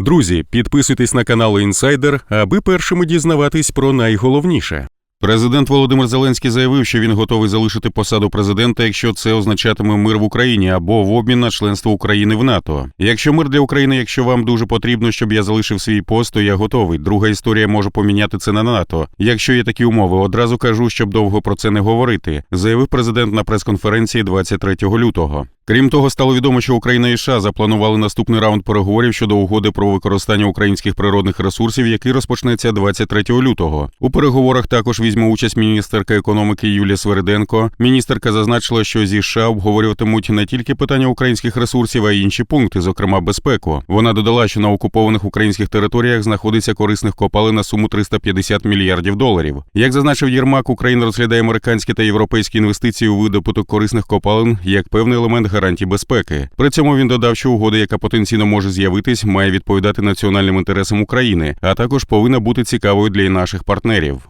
Друзі, підписуйтесь на канал Інсайдер, аби першими дізнаватись про найголовніше. Президент Володимир Зеленський заявив, що він готовий залишити посаду президента, якщо це означатиме мир в Україні або в обмін на членство України в НАТО. Якщо мир для України, якщо вам дуже потрібно, щоб я залишив свій пост, то я готовий. Друга історія може поміняти це на НАТО. Якщо є такі умови, одразу кажу, щоб довго про це не говорити, заявив президент на прес-конференції 23 лютого. Крім того, стало відомо, що Україна і США запланували наступний раунд переговорів щодо угоди про використання українських природних ресурсів, який розпочнеться 23 лютого. У переговорах також візьме участь міністерка економіки Юлія Свериденко. Міністерка зазначила, що зі США обговорюватимуть не тільки питання українських ресурсів, а й інші пункти, зокрема безпеку. Вона додала, що на окупованих українських територіях знаходиться корисних копалин на суму 350 мільярдів доларів. Як зазначив Єрмак, Україна розглядає американські та європейські інвестиції у видобуток корисних копалин як певний елемент гарантій безпеки. При цьому він додав, що угода, яка потенційно може з'явитись, має відповідати національним інтересам України, а також повинна бути цікавою для наших партнерів.